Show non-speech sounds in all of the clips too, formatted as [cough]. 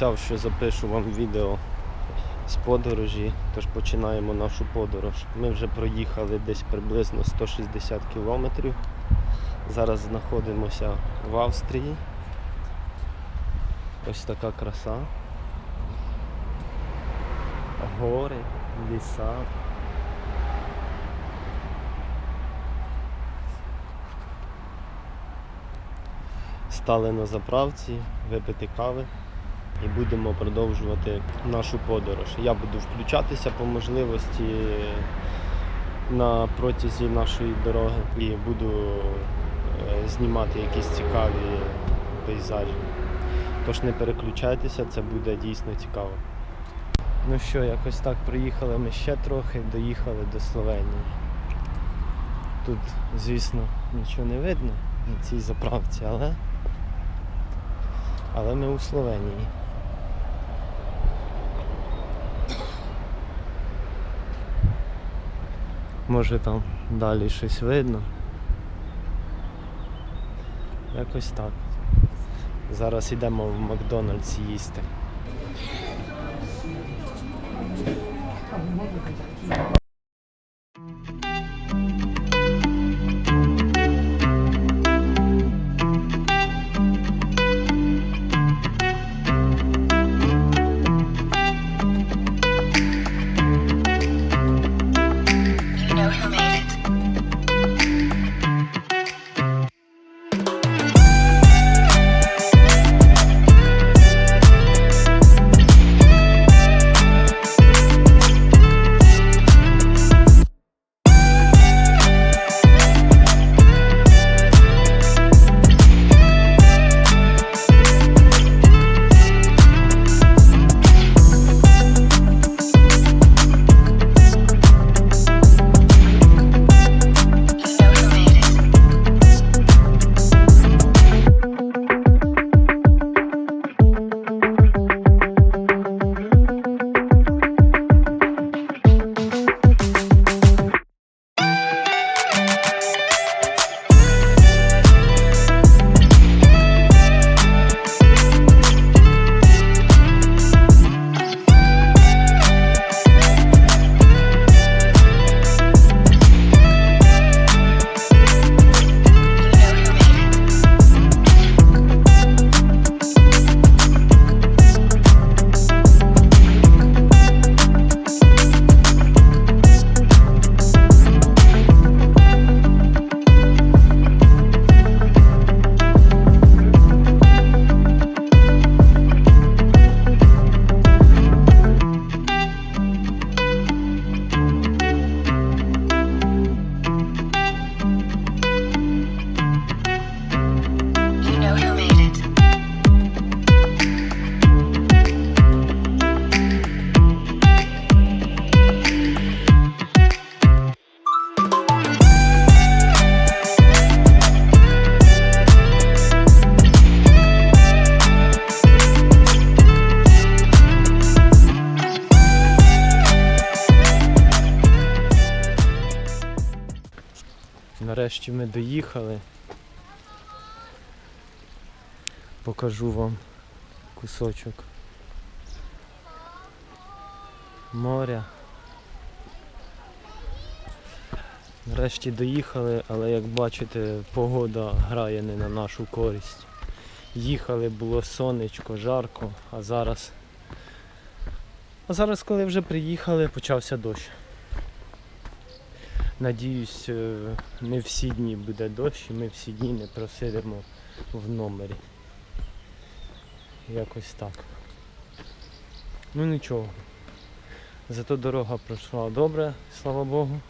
Обіцяв, що запишу вам відео з подорожі, тож починаємо нашу подорож. Ми вже проїхали десь приблизно 160 кілометрів. Зараз знаходимося в Австрії. Ось така краса. Гори, ліса. Стали на заправці, випити кави і будемо продовжувати нашу подорож. Я буду включатися по можливості на протязі нашої дороги і буду е, знімати якісь цікаві пейзажі. Тож не переключайтеся, це буде дійсно цікаво. Ну що, якось так проїхали ми ще трохи, доїхали до Словенії. Тут, звісно, нічого не видно на цій заправці, але, але ми у Словенії. Може там далі щось видно. Якось так. Зараз йдемо в Макдональдс їсти. Нарешті ми доїхали. Покажу вам кусочок моря. Нарешті доїхали, але як бачите, погода грає не на нашу користь. Їхали, було сонечко, жарко, а зараз. А зараз, коли вже приїхали, почався дощ. Надіюсь, е, не всі дні буде дощ і ми всі дні не просидимо в номері. Якось так. Ну нічого. Зато дорога пройшла добре, слава Богу.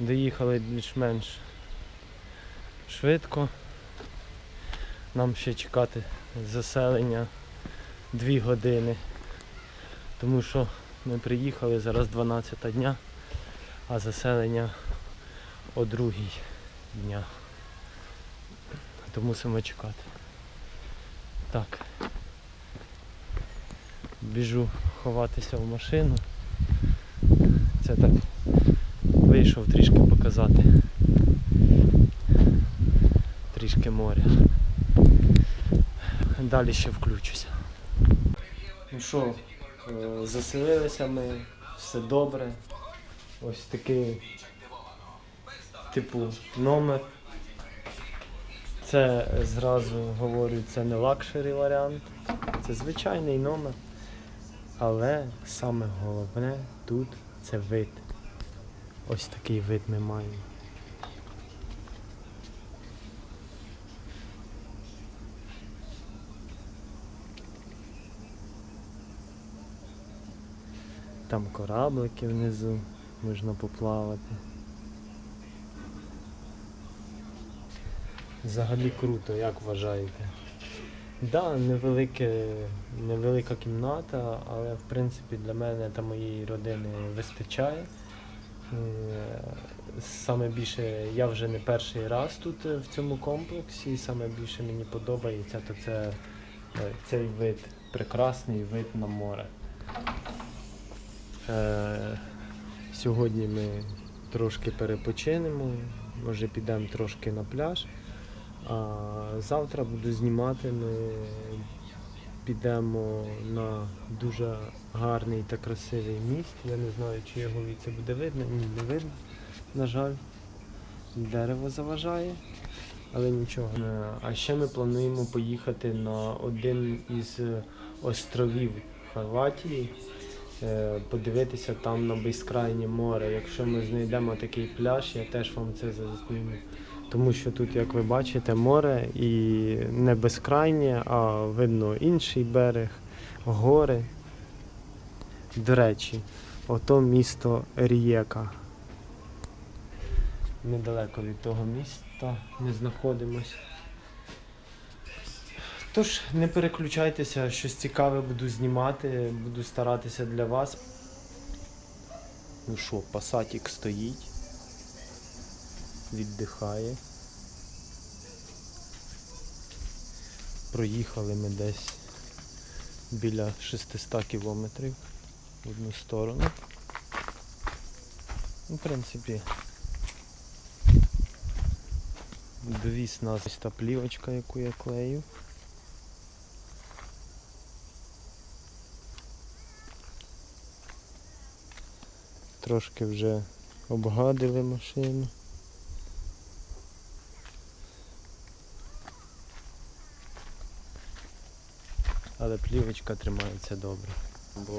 Доїхали більш-менш швидко. Нам ще чекати заселення 2 години. Тому що ми приїхали зараз 12 дня а заселення о другій дня. То мусимо чекати. Так. Біжу ховатися в машину. Це так вийшов трішки показати. Трішки моря. Далі ще включуся. Ну що, е, заселилися ми, все добре. Ось такий, типу, номер. Це зразу говорю, це не лакшері варіант, це звичайний номер. Але саме головне тут це вид. Ось такий вид ми маємо. Там кораблики внизу, можна поплавати. Взагалі круто, як вважаєте? Да, невелике, невелика кімната, але в принципі для мене та моєї родини вистачає. Е, Саме більше я вже не перший раз тут е, в цьому комплексі, і саме більше мені подобається, то це е, цей вид, прекрасний вид на море. Сьогодні ми трошки перепочинемо, може підемо трошки на пляж. А завтра буду знімати. Ми підемо на дуже гарний та красивий міст. Я не знаю, чи його це буде видно. Ні, не видно. На жаль, дерево заважає, але нічого. Е, А ще ми плануємо поїхати на один із островів Хорватії. Е, Подивитися там на безкрайнє море. Якщо ми знайдемо такий пляж, я теж вам це зазніму. Тому що тут, як ви бачите, море і не безкрайнє, а видно інший берег, гори. До речі, ото місто Рієка. Недалеко від того міста ми знаходимося. Тож, не переключайтеся, щось цікаве буду знімати, буду старатися для вас. Ну що, пасатік стоїть, віддихає. Проїхали ми десь біля 600 кілометрів в одну сторону. Ну, в принципі, довіз нас ось та плівочка, яку я клею. Трошки вже обгадили машину. Але плівочка тримається добре. Бо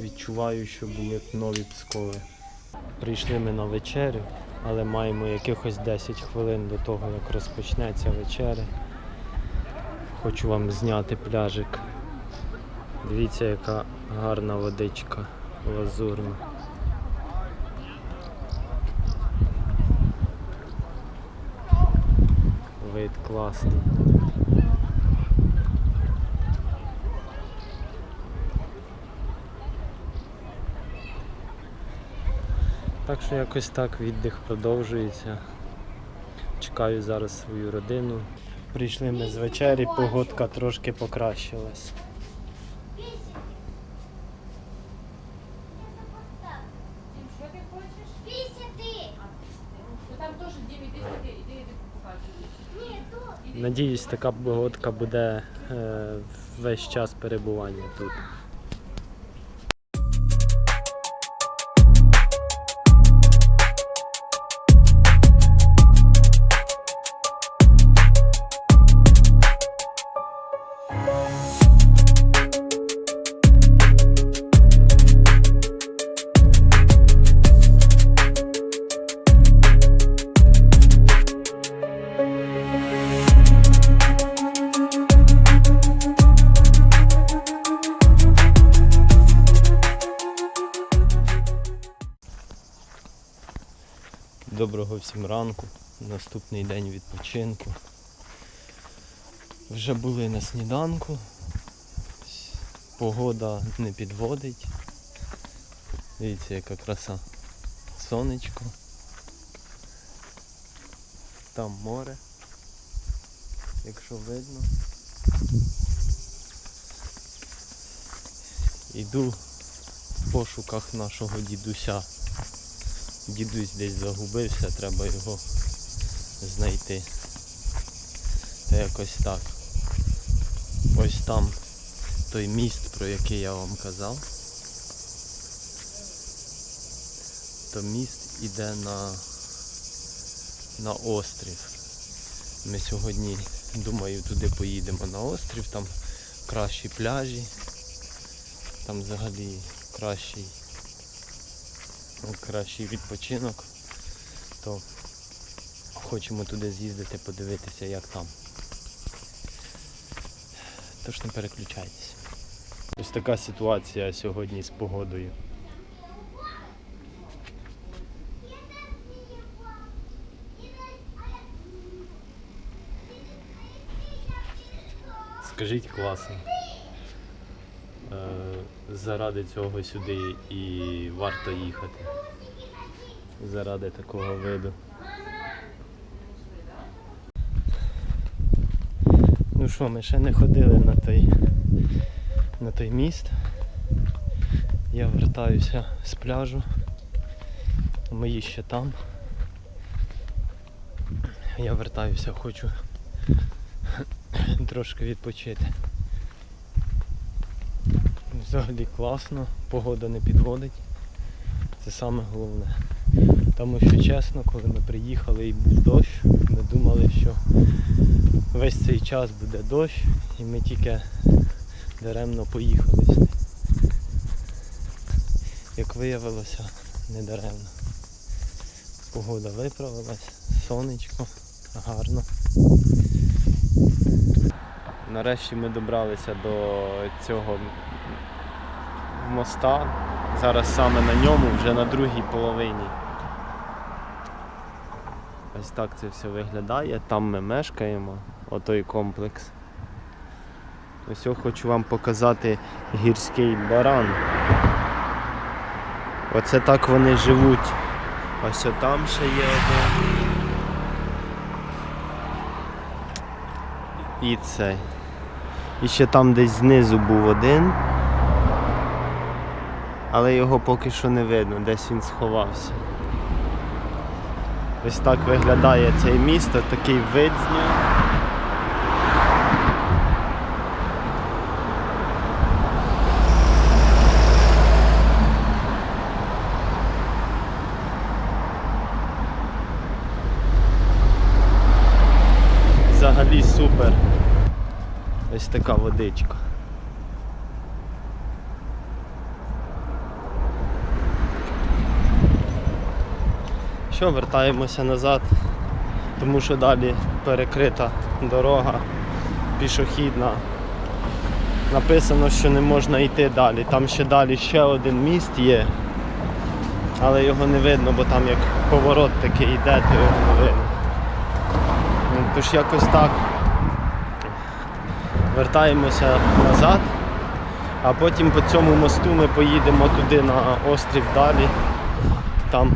відчуваю, що були нові пскови. Прийшли ми на вечерю, але маємо якихось 10 хвилин до того, як розпочнеться вечеря. Хочу вам зняти пляжик. Дивіться, яка гарна водичка лазурна. Вид класний. Так що якось так віддих продовжується. Чекаю зараз свою родину. Прийшли ми з вечері, погодка трошки покращилась. Що ти хочеш? Вісяти! Ну там теж Дімі, іди сюди, іди, іди покажу. Ні, тут. Надіюсь, така погодка буде е, весь час перебування тут. Всім ранку. Наступний день відпочинку. Вже були на сніданку. Погода не підводить. Дивіться, яка краса. Сонечко. Там море, якщо видно. Іду в пошуках нашого дідуся. Дідусь десь загубився, треба його знайти. Та якось так. Ось там той міст, про який я вам казав. То міст іде на, на острів. Ми сьогодні, думаю, туди поїдемо на острів, там кращі пляжі, там взагалі кращий, кращий відпочинок. То хочемо туди з'їздити, подивитися, як там. Тож не переключайтесь. Ось така ситуація сьогодні з погодою. Скажіть класно. Заради цього сюди і варто їхати. Заради такого виду. Ну що, ми ще не ходили на той, на той міст. Я вертаюся з пляжу. Мої ще там. Я вертаюся, хочу [clears throat] трошки відпочити. Взагалі класно, погода не підводить. Це саме головне. Тому що чесно, коли ми приїхали і був дощ, ми думали, що весь цей час буде дощ і ми тільки даремно поїхали. Як виявилося, не даремно. Погода виправилась, сонечко, гарно. Нарешті ми добралися до цього моста. Зараз саме на ньому, вже на другій половині. Ось так це все виглядає. Там ми мешкаємо, отой комплекс. Ось я хочу вам показати гірський баран. Оце так вони живуть. Ось там ще є один. І цей. І ще там десь знизу був один. Але його поки що не видно, десь він сховався. Ось так виглядає цей міст, от такий вид з нього. Взагалі супер. Ось така водичка. Що, вертаємося назад, тому що далі перекрита дорога пішохідна. Написано, що не можна йти далі. Там ще далі ще один міст є, але його не видно, бо там як поворот такий йде, то його не видно. Ну, Тож якось так вертаємося назад, а потім по цьому мосту ми поїдемо туди на острів далі. Там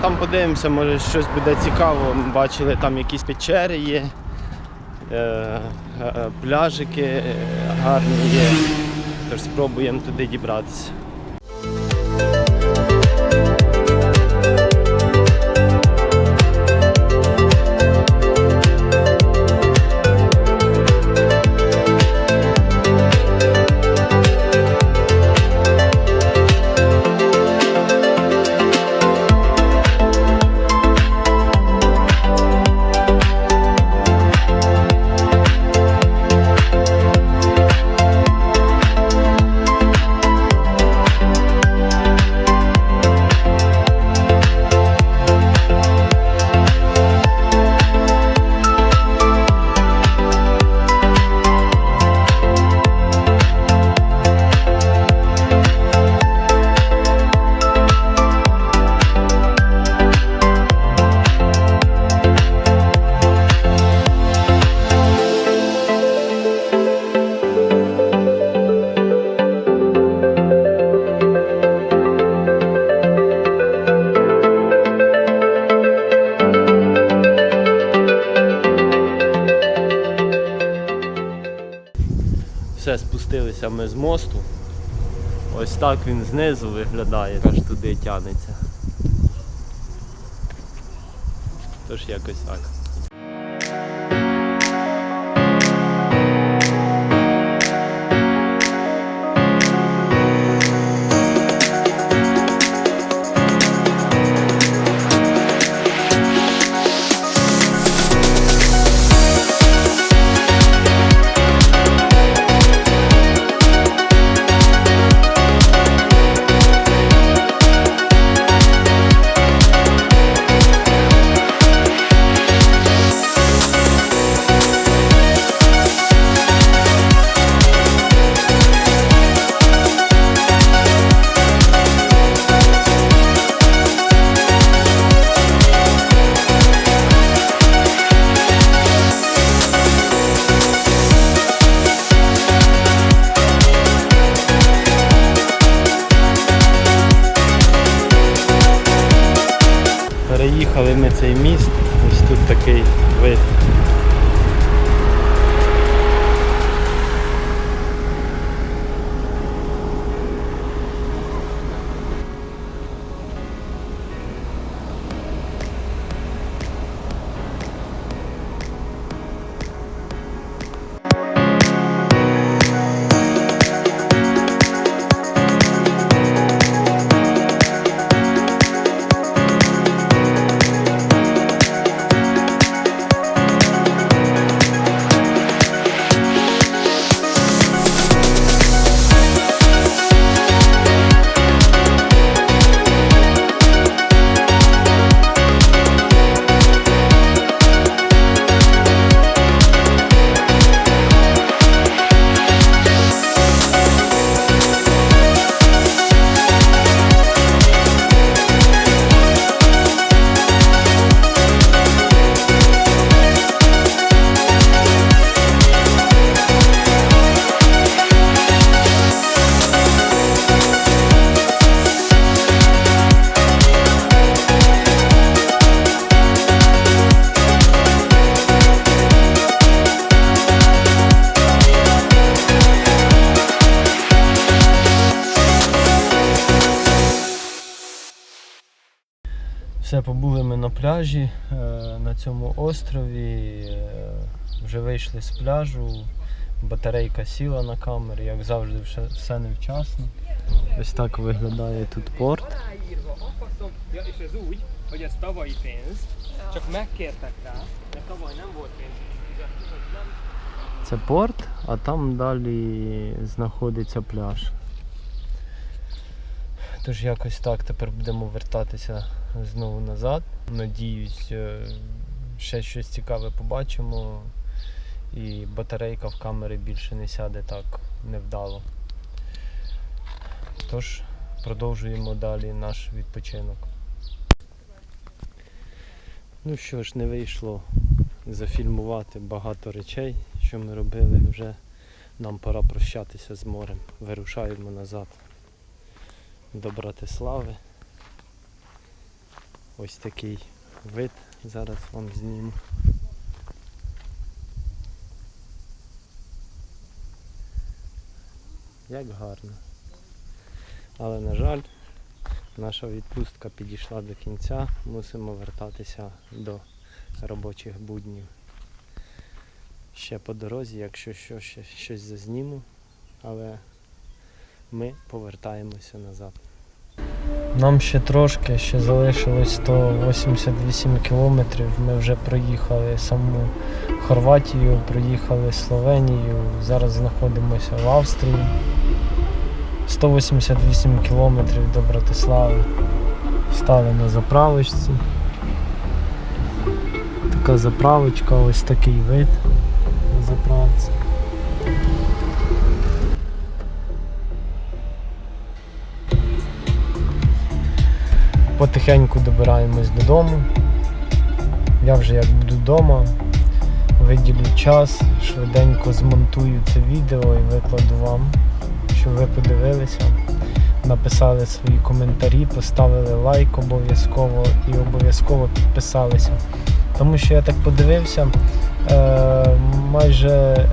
Там подивимося, може щось буде цікаво. Ми бачили, там якісь печери є, е, е, пляжики е, гарні є. Тож спробуємо туди дібратися. Все, спустилися ми з мосту. Ось так він знизу виглядає, аж туди тягнеться. Тож якось так. Пляжі е, на цьому острові. е, Вже вийшли з пляжу. Батарейка сіла na камері, як завжди, все, невчасно. Ось так виглядає тут порт. Це порт, а там далі знаходиться пляж. Тож якось так тепер будемо вертатися знову назад. Надіюсь, е, ще щось цікаве побачимо. І батарейка в камері більше не сяде так невдало. Тож продовжуємо далі наш відпочинок. Ну що ж, не вийшло зафільмувати багато речей, що ми робили вже. Нам пора прощатися з морем. Вирушаємо назад до Братислави. Ось такий вид зараз вам зніму. Як гарно. Але на жаль, наша відпустка підійшла до кінця. Мусимо вертатися до робочих буднів. Ще по дорозі, якщо що, ще щось зазніму, але ми повертаємося назад. Нам ще трошки, ще залишилось 188 кілометрів. Ми вже проїхали саму Хорватію, проїхали Словенію. Зараз знаходимося в Австрії. 188 кілометрів до Братислави. Стали на заправочці. Така заправочка, ось такий вид на заправці. Потихеньку добираємось додому. Я вже як буду вдома, виділю час, швиденько змонтую це відео і викладу вам, щоб ви подивилися, написали свої коментарі, поставили лайк обов'язково і обов'язково підписалися. Тому що я так подивився, е, майже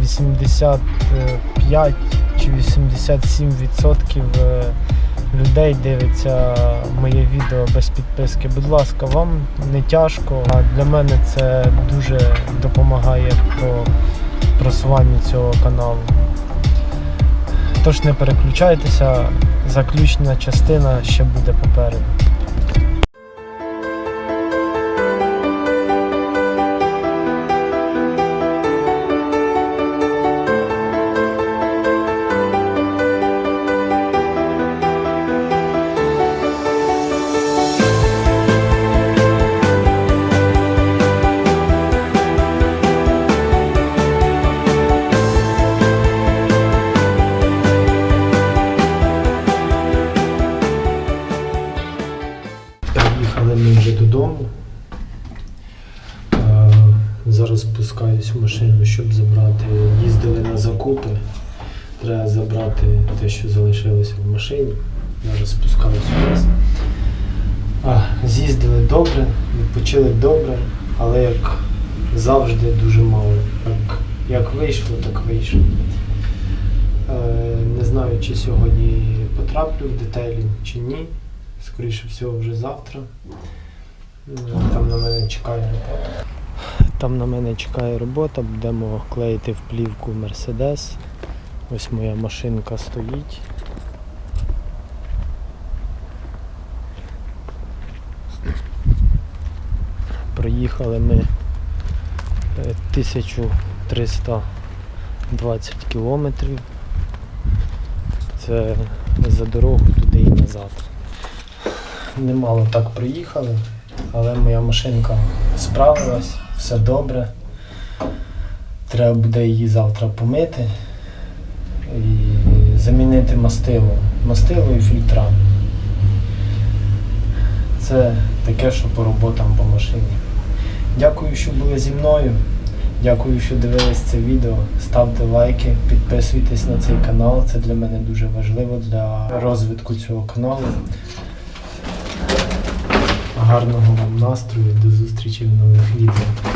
85 чи 87% е, людей дивиться моє відео без підписки. Будь ласка, вам не тяжко, а для мене це дуже допомагає по просуванню цього каналу. Тож не переключайтеся, заключна частина ще буде попереду. Те, що залишилося в машині. Зараз спускаюсь вниз. З'їздили добре, відпочили добре, але як завжди дуже мало. Як, як вийшло, так вийшло. Е, не знаю, чи сьогодні потраплю в деталі, чи ні. Скоріше всього, вже завтра. Е, Там на мене чекає робота. Там на мене чекає робота, будемо клеїти в плівку Мерседес. Ось моя машинка стоїть. Проїхали ми е, 1320 кілометрів. Це за дорогу туди і назад. Немало так проїхали, але моя машинка справилась, все добре. Треба буде її завтра помити і замінити мастило. Мастило і фільтра. Це таке, що по роботам по машині. Дякую, що були зі мною. Дякую, що дивились це відео. Ставте лайки, підписуйтесь на цей канал. Це для мене дуже важливо для розвитку цього каналу. Гарного вам настрою, до зустрічі в нових відео.